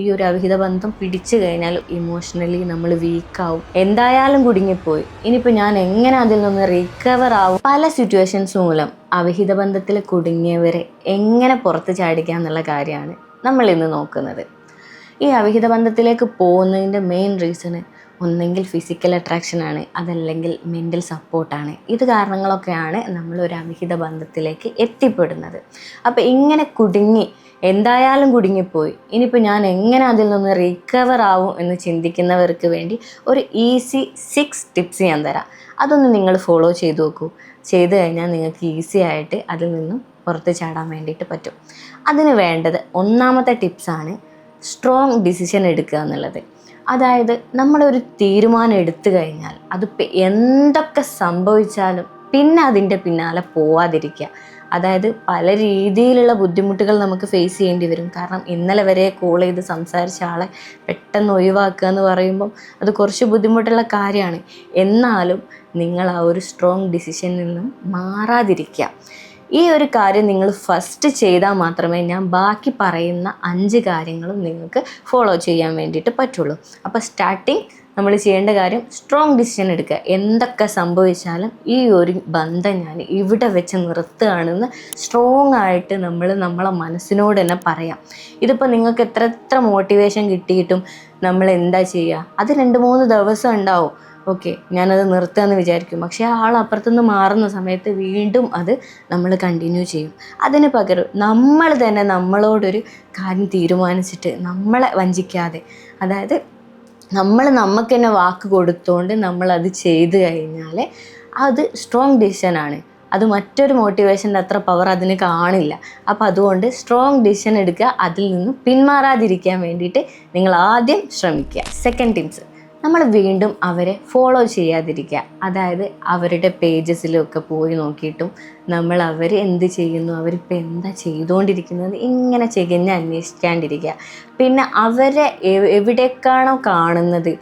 ഈ ഒരു അവിഹിത ബന്ധം പിടിച്ചു കഴിഞ്ഞാൽ ഇമോഷണലി നമ്മൾ വീക്കാവും എന്തായാലും കുടുങ്ങിപ്പോയി. ഇനിയിപ്പോൾ ഞാൻ എങ്ങനെ അതിൽ നിന്ന് റിക്കവർ ആവും? പല സിറ്റുവേഷൻസ് മൂലം അവിഹിത ബന്ധത്തിൽ കുടുങ്ങിയവരെ എങ്ങനെ പുറത്ത് ചാടിക്കുക എന്നുള്ള കാര്യമാണ് നമ്മൾ ഇന്ന് നോക്കുന്നത്. ഈ അവിഹിത ബന്ധത്തിലേക്ക് പോകുന്നതിന്റെ മെയിൻ റീസണ് ഒന്നെങ്കിൽ ഫിസിക്കൽ അട്രാക്ഷനാണ് അതല്ലെങ്കിൽ മെന്റൽ സപ്പോർട്ടാണ് ഇത് കാരണങ്ങളൊക്കെയാണ് നമ്മൾ ഒരു അവിഹിത ബന്ധത്തിലേക്ക് എത്തിപ്പെടുന്നത്. അപ്പോൾ ഇങ്ങനെ കുടുങ്ങി എന്തായാലും കുടുങ്ങിപ്പോയി. ഇനിയിപ്പോൾ ഞാൻ എങ്ങനെ അതിൽ നിന്ന് റിക്കവർ ആവും എന്ന് ചിന്തിക്കുന്നവർക്ക് വേണ്ടി ഒരു ഈസി സിക്സ് ടിപ്സ് ഞാൻ തരാം. അതൊന്ന് നിങ്ങൾ ഫോളോ ചെയ്ത് നോക്കൂ. ചെയ്ത് കഴിഞ്ഞാൽ നിങ്ങൾക്ക് ഈസി ആയിട്ട് അതിൽ നിന്നും പുറത്ത് ചാടാൻ വേണ്ടിയിട്ട് പറ്റും. അതിന് വേണ്ടത് ഒന്നാമത്തെ ടിപ്സാണ് സ്ട്രോങ് ഡിസിഷൻ എടുക്കുക എന്നുള്ളത്. അതായത് നമ്മളൊരു തീരുമാനം എടുത്തു കഴിഞ്ഞാൽ അത് എന്തൊക്കെ സംഭവിച്ചാലും പിന്നെ അതിന്റെ പിന്നാലെ പോവാതിരിക്കുക. അതായത് പല രീതിയിലുള്ള ബുദ്ധിമുട്ടുകൾ നമുക്ക് ഫേസ് ചെയ്യേണ്ടി വരും. കാരണം ഇന്നലെ വരെ കോൾ ചെയ്ത് സംസാരിച്ച ആളെ പെട്ടെന്ന് ഒഴിവാക്കുക എന്ന് പറയുമ്പം അത് കുറച്ച് ബുദ്ധിമുട്ടുള്ള കാര്യമാണ്. എന്നാലും നിങ്ങൾ ആ ഒരു സ്ട്രോങ് ഡിസിഷനിൽ നിന്നും മാറാതിരിക്കുക. ഈ ഒരു കാര്യം നിങ്ങൾ ഫസ്റ്റ് ചെയ്താൽ മാത്രമേ ഞാൻ ബാക്കി പറയുന്ന അഞ്ച് കാര്യങ്ങളും നിങ്ങൾക്ക് ഫോളോ ചെയ്യാൻ വേണ്ടിയിട്ട് പറ്റുള്ളൂ. അപ്പോൾ സ്റ്റാർട്ടിങ് നമ്മൾ ചെയ്യേണ്ട കാര്യം സ്ട്രോങ് ഡിസിഷൻ എടുക്കുക. എന്തൊക്കെ സംഭവിച്ചാലും ഈ ഒരു ബന്ധം ഞാൻ ഇവിടെ വെച്ച് നിർത്തുകയാണെന്ന് സ്ട്രോങ് ആയിട്ട് നമ്മൾ നമ്മളെ മനസ്സിനോട് തന്നെ പറയാം. ഇതിപ്പോൾ നിങ്ങൾക്ക് എത്ര എത്ര മോട്ടിവേഷൻ കിട്ടിയിട്ടും നമ്മൾ എന്താ ചെയ്യുക? അത് രണ്ട് മൂന്ന് ദിവസം ഉണ്ടാവും. ഓക്കെ ഞാനത് നിർത്തുകയെന്ന് വിചാരിക്കും. പക്ഷേ ആ ആൾ അപ്പുറത്തുനിന്ന് മാറുന്ന സമയത്ത് വീണ്ടും അത് നമ്മൾ കണ്ടിന്യൂ ചെയ്യും. അതിന് പകരം നമ്മൾ തന്നെ നമ്മളോടൊരു കാര്യം തീരുമാനിച്ചിട്ട് നമ്മളെ വഞ്ചിക്കാതെ അതായത് നമ്മൾ നമുക്ക് തന്നെ വാക്ക് കൊടുത്തുകൊണ്ട് നമ്മളത് ചെയ്തു കഴിഞ്ഞാൽ അത് സ്ട്രോങ് ഡിസിഷനാണ് അത് മറ്റൊരു മോട്ടിവേഷന്റെ അത്ര പവർ അതിന് കാണില്ല. അപ്പോൾ അതുകൊണ്ട് സ്ട്രോങ് ഡിസിഷൻ എടുക്കുക അതിൽ നിന്ന് പിന്മാറാതിരിക്കാൻ വേണ്ടിയിട്ട് നിങ്ങൾ ആദ്യം ശ്രമിക്കുക. സെക്കൻഡ് ടിപ്സ് നമ്മൾ വീണ്ടും അവരെ ഫോളോ ചെയ്യാതിരിക്കുക. അതായത് അവരുടെ പേജസിലൊക്കെ പോയി നോക്കിയിട്ടും നമ്മൾ അവർ എന്ത് ചെയ്യുന്നു അവരിപ്പോൾ എന്താ ചെയ്തുകൊണ്ടിരിക്കുന്നത് ഇങ്ങനെ ചെകഞ്ഞ് അന്വേഷിക്കാണ്ടിരിക്കുക. പിന്നെ അവരെ എവ് എവിടേക്കാണോ കാണുന്നത്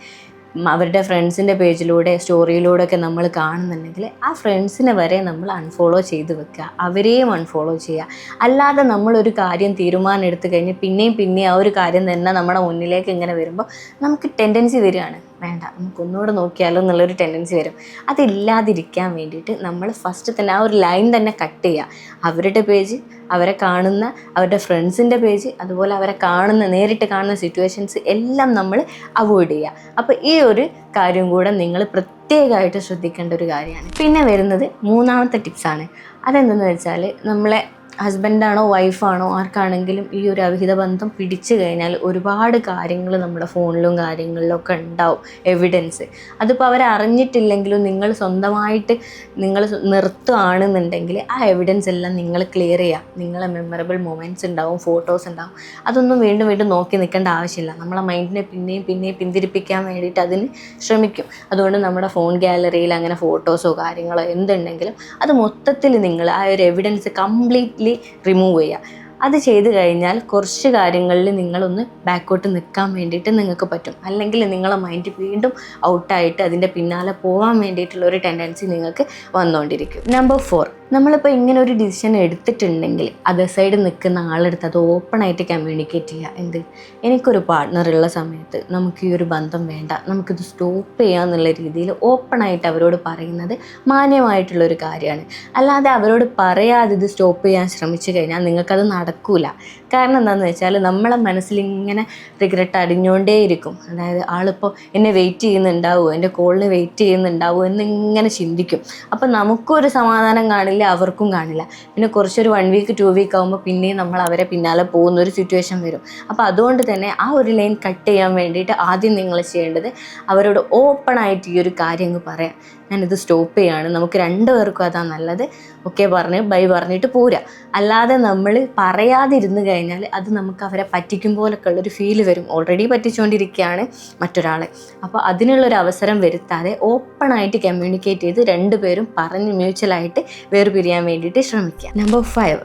അവരുടെ ഫ്രണ്ട്സിന്റെ പേജിലൂടെ സ്റ്റോറിയിലൂടെ ഒക്കെ നമ്മൾ കാണുന്നുണ്ടെങ്കിൽ ആ ഫ്രണ്ട്സിനെ വരെ നമ്മൾ അൺഫോളോ ചെയ്ത് വെക്കുക. അവരെയും അൺഫോളോ ചെയ്യുക. അല്ലാതെ നമ്മളൊരു കാര്യം തീരുമാനം എടുത്തു കഴിഞ്ഞ് പിന്നെയും പിന്നെയും ആ ഒരു കാര്യം തന്നെ നമ്മുടെ മുന്നിലേക്ക് ഇങ്ങനെ വരുമ്പോൾ നമുക്ക് ടെൻഡൻസി വരികയാണ്. വേണ്ട. നമുക്ക് ഒന്നുകൂടെ നോക്കിയാലോ എന്നുള്ളൊരു ടെൻഡൻസി വരും. അതില്ലാതിരിക്കാൻ വേണ്ടിയിട്ട് നമ്മൾ ഫസ്റ്റ് തന്നെ ആ ഒരു ലൈൻ തന്നെ കട്ട് ചെയ്യുക. അവരുടെ പേജ് അവരെ കാണുന്ന അവരുടെ ഫ്രണ്ട്സിന്റെ പേജ് അതുപോലെ അവരെ കാണുന്ന നേരിട്ട് കാണുന്ന സിറ്റുവേഷൻസ് എല്ലാം നമ്മൾ അവോയ്ഡ് ചെയ്യുക. അപ്പോൾ ഈ ഒരു കാര്യം കൂടെ നിങ്ങൾ പ്രത്യേകമായിട്ട് ശ്രദ്ധിക്കേണ്ട ഒരു കാര്യമാണ്. പിന്നെ വരുന്നത് മൂന്നാമത്തെ ടിപ്സാണ് അതെന്തെന്ന് വെച്ചാൽ നമ്മളെ ഹസ്ബൻഡാണോ വൈഫാണോ ആർക്കാണെങ്കിലും ഈ ഒരു അവിഹിത ബന്ധം പിടിച്ചു കഴിഞ്ഞാൽ ഒരുപാട് കാര്യങ്ങൾ നമ്മുടെ ഫോണിലും കാര്യങ്ങളിലും ഒക്കെ ഉണ്ടാവും എവിഡൻസ് അതിപ്പോൾ അവർ അറിഞ്ഞിട്ടില്ലെങ്കിലും നിങ്ങൾ സ്വന്തമായിട്ട് നിങ്ങൾ നിർത്തുകയാണെന്നുണ്ടെങ്കിൽ ആ എവിഡൻസ് എല്ലാം നിങ്ങൾ ക്ലിയർ ചെയ്യുക. നിങ്ങളെ മെമ്മറബിൾ മൊമെന്റ്സ് ഉണ്ടാവും ഫോട്ടോസ് ഉണ്ടാവും. അതൊന്നും വീണ്ടും വീണ്ടും നോക്കി നിൽക്കേണ്ട ആവശ്യമില്ല. നമ്മളെ മൈൻഡിനെ പിന്നെയും പിന്നെയും പിന്തിരിപ്പിക്കാൻ വേണ്ടിയിട്ട് അതിന് ശ്രമിക്കും. അതുകൊണ്ട് നമ്മുടെ ഫോൺ ഗ്യാലറിയിൽ അങ്ങനെ ഫോട്ടോസോ കാര്യങ്ങളോ എന്തുണ്ടെങ്കിലും അത് മൊത്തത്തിൽ നിങ്ങൾ ആ ഒരു എവിഡൻസ് കംപ്ലീറ്റ്ലി റിമൂവ് ചെയ്യുക അത് ചെയ്തു കഴിഞ്ഞാൽ കുറച്ച് കാര്യങ്ങളിൽ നിങ്ങളൊന്ന് ബാക്കോട്ട് നിൽക്കാൻ വേണ്ടിയിട്ട് നിങ്ങൾക്ക് പറ്റും. അല്ലെങ്കിൽ നിങ്ങളെ മൈൻഡ് വീണ്ടും ഔട്ടായിട്ട് അതിന്റെ പിന്നാലെ പോകാൻ വേണ്ടിയിട്ടുള്ള ഒരു ടെൻഡൻസി നിങ്ങൾക്ക് വന്നുകൊണ്ടിരിക്കും. നമ്പർ ഫോർ നമ്മളിപ്പോൾ ഇങ്ങനെ ഒരു ഡിസിഷൻ എടുത്തിട്ടുണ്ടെങ്കിൽ അതർ സൈഡ് നിൽക്കുന്ന ആളെടുത്ത് അത് ഓപ്പണായിട്ട് കമ്മ്യൂണിക്കേറ്റ് ചെയ്യുക എന്ത്? എനിക്കൊരു പാർട്ട്ണർ ഉള്ള സമയത്ത് നമുക്ക് ഈ ഒരു ബന്ധം വേണ്ട. നമുക്കിത് സ്റ്റോപ്പ് ചെയ്യുക എന്നുള്ള രീതിയിൽ ഓപ്പണായിട്ട് അവരോട് പറയുന്നത് മാന്യമായിട്ടുള്ളൊരു കാര്യമാണ്. അല്ലാതെ അവരോട് പറയാതെ ഇത് സ്റ്റോപ്പ് ചെയ്യാൻ ശ്രമിച്ചു കഴിഞ്ഞാൽ നിങ്ങൾക്കത് നടക്കില്ല കാരണം എന്താണെന്ന് വെച്ചാൽ നമ്മളെ മനസ്സിൽ ഇങ്ങനെ റിഗ്രറ്റ് അടിഞ്ഞുകൊണ്ടേയിരിക്കും അതായത് ആളിപ്പോൾ എന്നെ വെയിറ്റ് ചെയ്യുന്നുണ്ടാവുമോ എന്റെ കോളിന് വെയിറ്റ് ചെയ്യുന്നുണ്ടാവുമോ എന്നിങ്ങനെ ചിന്തിക്കും. അപ്പം നമുക്കൊരു സമാധാനം കാണില്ല അവർക്കും കാണില്ല. പിന്നെ കുറച്ചൊരു വൺ വീക്ക് ടു വീക്ക് ആകുമ്പോൾ പിന്നെയും നമ്മൾ അവരെ പിന്നാലെ പോകുന്ന ഒരു സിറ്റുവേഷൻ വരും. അപ്പോൾ അതുകൊണ്ട് തന്നെ ആ ഒരു ലൈൻ കട്ട് ചെയ്യാൻ വേണ്ടിയിട്ട് ആദ്യം നിങ്ങൾ ചെയ്യേണ്ടത് അവരോട് ഓപ്പൺ ആയിട്ട് ഈ ഒരു കാര്യം അങ്ങ് പറയാം. ഞാനിത് സ്റ്റോപ്പ് ചെയ്യാണ്. നമുക്ക് രണ്ടുപേർക്കും അതാ നല്ലത്. ഓക്കെ പറഞ്ഞ് ബൈ പറഞ്ഞിട്ട് പോരാ. അല്ലാതെ നമ്മൾ പറയാതിരുന്ന് കഴിഞ്ഞാൽ അത് നമുക്ക് അവരെ പറ്റിക്കും പോലൊക്കെ ഉള്ളൊരു ഫീൽ വരും. ഓൾറെഡി പറ്റിച്ചുകൊണ്ടിരിക്കുകയാണ് മറ്റൊരാളെ. അപ്പോൾ അതിനുള്ളൊരു അവസരം വരുത്താതെ ഓപ്പണായിട്ട് കമ്മ്യൂണിക്കേറ്റ് ചെയ്ത് രണ്ടുപേരും പറഞ്ഞ് മ്യൂച്വലായിട്ട് വേർപിരിയാൻ വേണ്ടിയിട്ട് ശ്രമിക്കുക നമ്പർ ഫൈവ്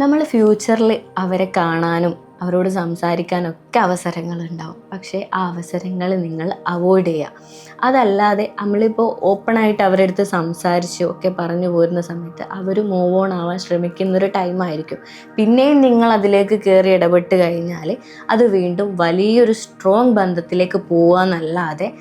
നമ്മൾ ഫ്യൂച്ചറിൽ അവരെ കാണാനും അവരോട് സംസാരിക്കാനൊക്കെ അവസരങ്ങളുണ്ടാവും. പക്ഷേ ആ അവസരങ്ങൾ നിങ്ങൾ അവോയ്ഡ് ചെയ്യുക അതല്ലാതെ നമ്മളിപ്പോൾ ഓപ്പണായിട്ട് അവരുടെ അടുത്ത് സംസാരിച്ചു ഒക്കെ പറഞ്ഞു പോരുന്ന സമയത്ത് അവർ മൂവ് ഓൺ ആവാൻ ശ്രമിക്കുന്നൊരു ടൈമായിരിക്കും പിന്നെയും നിങ്ങൾ അതിലേക്ക് കയറി ഇടപെട്ട് കഴിഞ്ഞാൽ അത് വീണ്ടും വലിയൊരു സ്ട്രോങ് ബന്ധത്തിലേക്ക് പോവാന്നല്ലാതെ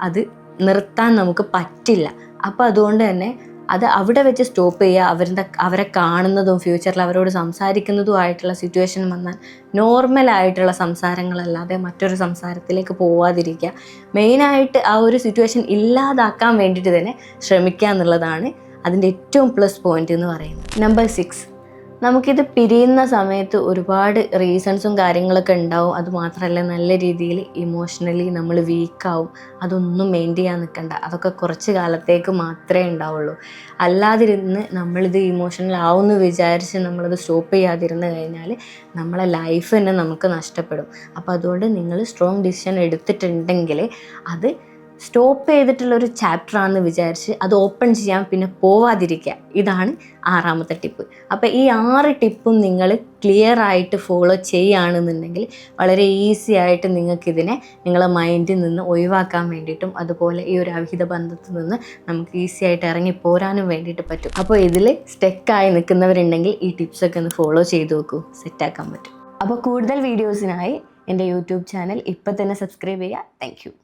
അത് നിർത്താൻ നമുക്ക് പറ്റില്ല. അപ്പോൾ അതുകൊണ്ട് തന്നെ അത് അവിടെ വെച്ച് സ്റ്റോപ്പ് ചെയ്യുക അവരുടെ അവരെ കാണുന്നതും ഫ്യൂച്ചറിൽ അവരോട് സംസാരിക്കുന്നതും ആയിട്ടുള്ള സിറ്റുവേഷൻ വന്നാൽ നോർമൽ ആയിട്ടുള്ള സംസാരങ്ങളല്ലാതെ മറ്റൊരു സംസാരത്തിലേക്ക് പോവാതിരിക്കുക. മെയിനായിട്ട് ആ ഒരു സിറ്റുവേഷൻ ഇല്ലാതാക്കാൻ വേണ്ടിയിട്ട് തന്നെ ശ്രമിക്കുക എന്നുള്ളതാണ് അതിന്റെ ഏറ്റവും പ്ലസ് പോയിന്റ് എന്ന് പറയുന്നത്. നമ്പർ സിക്സ് നമുക്കിത് പിരിയുന്ന സമയത്ത് ഒരുപാട് റീസൺസും കാര്യങ്ങളൊക്കെ ഉണ്ടാവും. അത് മാത്രമല്ല നല്ല രീതിയിൽ ഇമോഷണലി നമ്മൾ വീക്കാവും അതൊന്നും മെയിൻ ചെയ്യാൻ നിൽക്കണ്ട അതൊക്കെ കുറച്ച് കാലത്തേക്ക് മാത്രമേ ഉണ്ടാവുള്ളൂ. അല്ലാതിരുന്ന് നമ്മളിത് ഇമോഷണൽ ആവുമെന്ന് വിചാരിച്ച് നമ്മളത് സ്റ്റോപ്പ് ചെയ്യാതിരുന്ന് കഴിഞ്ഞാൽ നമ്മളെ ലൈഫ് തന്നെ നമുക്ക് നഷ്ടപ്പെടും. അപ്പോൾ അതുകൊണ്ട് നിങ്ങൾ സ്ട്രോങ് ഡിസിഷൻ എടുത്തിട്ടുണ്ടെങ്കിൽ അത് സ്റ്റോപ്പ് ചെയ്തിട്ടുള്ള ഒരു ചാപ്റ്റർ ആണെന്ന് വിചാരിച്ച് അത് ഓപ്പൺ ചെയ്യാൻ പിന്നെ പോവാതിരിക്കുക. ഇതാണ് ആറാമത്തെ ടിപ്പ്. അപ്പോൾ ഈ ആറ് ടിപ്പും നിങ്ങൾ ക്ലിയർ ആയിട്ട് ഫോളോ ചെയ്യുകയാണെന്നുണ്ടെങ്കിൽ വളരെ ഈസി ആയിട്ട് നിങ്ങൾക്കിതിനെ നിങ്ങളെ മൈൻഡിൽ നിന്ന് ഒഴിവാക്കാൻ വേണ്ടിയിട്ടും അതുപോലെ ഈ ഒരു അവിഹിത ബന്ധത്തിൽ നിന്ന് നമുക്ക് ഈസി ആയിട്ട് ഇറങ്ങി പോരാനും വേണ്ടിയിട്ട് പറ്റും. അപ്പോൾ ഇതിൽ സ്റ്റെക്കായി നിൽക്കുന്നവരുണ്ടെങ്കിൽ ഈ ടിപ്സൊക്കെ ഒന്ന് ഫോളോ ചെയ്ത് നോക്കൂ. സെറ്റാക്കാൻ പറ്റും. അപ്പോൾ കൂടുതൽ വീഡിയോസിനായി എന്റെ യൂട്യൂബ് ചാനൽ ഇപ്പം തന്നെ സബ്സ്ക്രൈബ് ചെയ്യുക താങ്ക്